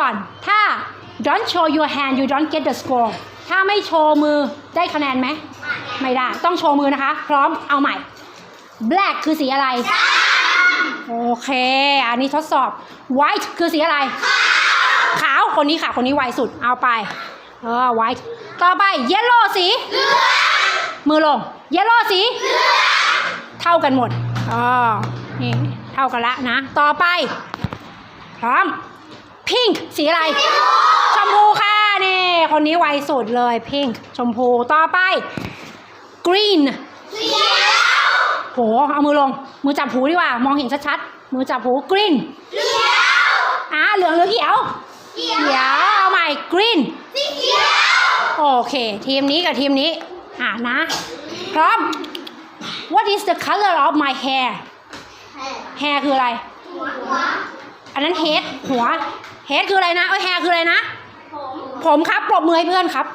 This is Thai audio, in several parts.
ก่อน ถ้า don't show your hand you don't get the score ถ้าไม่โชว์มือได้คะแนนไหม ไม่ได้ ต้องโชว์มือนะคะ พร้อมเอาใหม่ black คือสีอะไร โอเค อันนี้ทดสอบ white คือสีอะไร ขาว คนนี้ค่ะ คนนี้ไวสุด เอาไป เออ white ต่อไป yellow สี มือลง yellow สี เท่ากันหมด อ๋อ นี่ เท่ากันละนะ ต่อไป พร้อม pink สีอะไร ชมพูค่ะนี่คนนี้ไวสุดเลย pink ชมพูต่อไป green โหเอามือลง มือจับหูดีกว่า มองเห็นชัดๆมือจับหู green อ่าเหลืองหรือเขียวเขียวเอาใหม่ green โอเค ทีมนี้กับทีมนี้ อ่านะ พร้อม What is the color of my hair hair คืออะไร อันนั้น head หัว head คืออะไรนะเอ้ย hair คืออะไรนะ ผมครับปรบมือให้เพื่อนครับ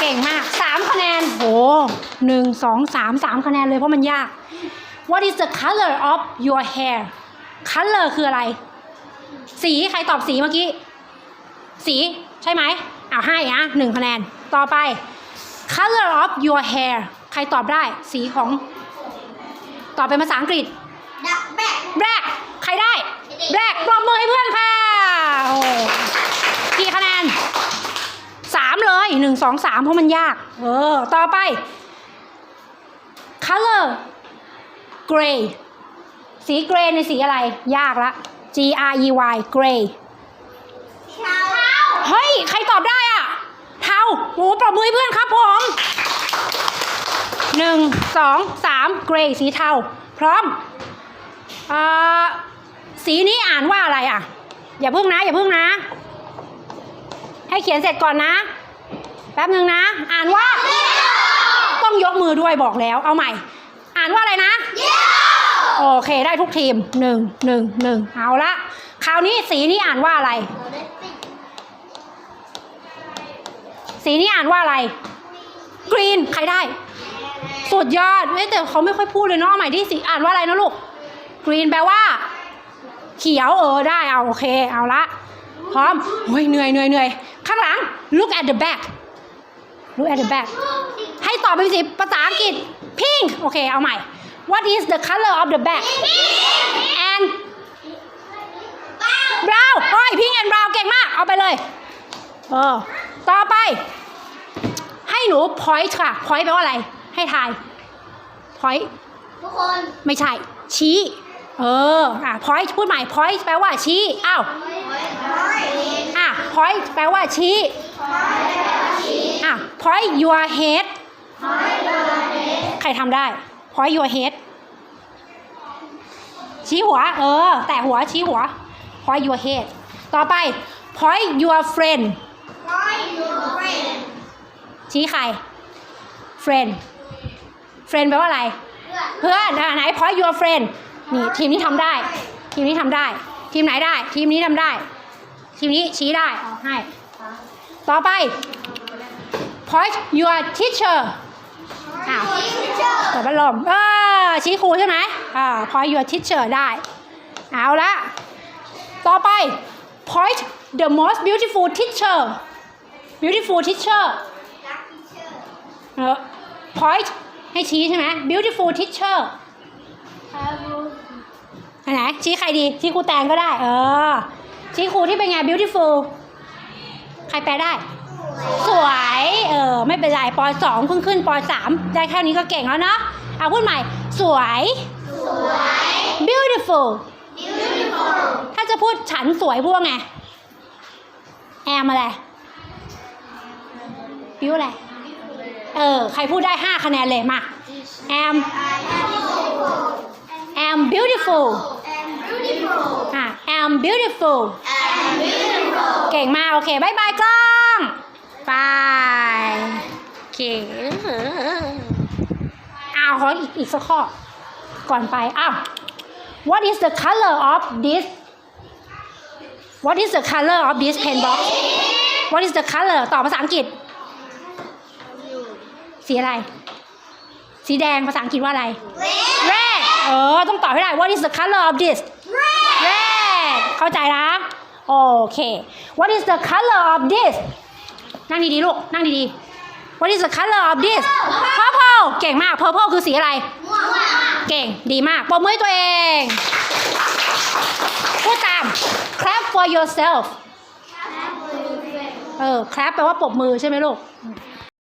เก่งมากสามคะแนนโหหนึ่งสองสามสามคะแนนเลยเพราะมันยาก What is the color of your hair color คืออะไร สีใครตอบสีเมื่อกี้ สีใช่ไหมเอาให้อะหนึ่งคะแนน ต่อไป color of your hair ใครตอบได้ สีของ ตอบเป็นภาษาอังกฤษ black ใครได้ black ปรบมือให้เพื่อนค่ะโอ้กี่คะแนนสามเลยหนึ่งสองสามเพราะมันยาก เออ ต่อไป color gray สี gray ในสีอะไร ยากละ G R E Y gray เฮ้ย ใครตอบได้อะเทาโอ้ปรบมือให้เพื่อนครับผมหนึ่งสองสาม gray สีเทา พร้อมเอ่อ สีนี้อ่านว่าอะไรอะ อย่าเพิ่งนะ อย่าเพิ่งนะ ให้เขียนเสร็จก่อนนะ แป๊บหนึ่งนะ อ่านว่า ต้องยกมือด้วยบอกแล้ว เอาใหม่ อ่านว่าอะไรนะ โอเคได้ทุกทีมหนึ่งหนึ่งหนึ่งเอาละคราวนี้สีนี้อ่านว่าอะไร สีนี้อ่านว่าอะไร กรีนใครได้ สุดยอดเอ้ยแต่เขาไม่ค่อยพูดเลยเนาะเอาใหม่ที่สีอ่านว่าอะไรนะลูก กรีนแปลว่า เขียวเออได้เอาโอเคเอาละพร้อมโอ้ยเหนื่อยเหนื่อยเหนื่อยข้างหลัง look at the back look at the back ให้ตอบเป็นสีภาษาอังกฤษ pink โอเคเอาใหม่ what is the color of the back and brown โอ้ย pink and brown เก่งมาก เอาไปเลยเออต่อไป ให้หนู point ค่ะ point แปลว่าอะไร ให้ทาย point ทุกคน ไม่ใช่ ชี้ เออ อะ point พูดใหม่ point แปลว่าชี้ อ้าว อะ point แปลว่าชี้ อะ point your head ใครทำได้ point your head ชี้หัว เออ แต่หัวชี้หัว point your head ต่อไป point your friend ชี้ใคร friend friend แปลว่าอะไร เพื่อนอะไหน point your friend นี่ทีมนี้ทำได้ ทีมนี้ทำได้ ทีมไหนได้ ทีมนี้ทำได้ ทีมนี้ชี้ได้เอาให้ ต่อไป point your teacher อ้าวเปิดพัดลมเออชี้ครูใช่ไหมอ่า point your teacher ได้ เอาละต่อไป point the most beautiful teacher beautiful teacher เออ point ให้ชี้ใช่ไหม beautiful teacher ไหนชี้ใครดีชี้ครูแตงก็ได้ เออ ชี้ครูที่เป็นไง beautiful ใครแปลได้ สวย เออ ไม่เป็นไรปสองเพิ่งขึ้นปสามได้แค่นี้ก็เก่งแล้วเนาะเอาพูดใหม่ สวย beautiful ถ้าจะพูดฉันสวยพูดว่าไง แอมอะไรบิวอะไร เออ ใครพูดได้5คะแนนเลยมา am am beautiful อะ am beautiful เก่งมาก โอเคบายบายกล้องบายโอเคอ้าวขออีกอีกสักข้อ ก่อนไป อ้าว what is the color of this what is the color of this pen box what is the color ตอบภาษาอังกฤษ สีอะไร สีแดงภาษาอังกฤษว่าอะไร red เออ ต้องตอบให้ได้ what is the color of this red เข้าใจนะ โอเค what is the color of this นั่งดีๆลูก นั่งดีๆ what is the color of this purple เก่งมาก purple คือสีอะไร เก่ง ดีมากปรบมือตัวเองพูดตาม clap for yourself เออ clap แปลว่าปรบมือใช่ไหมลูก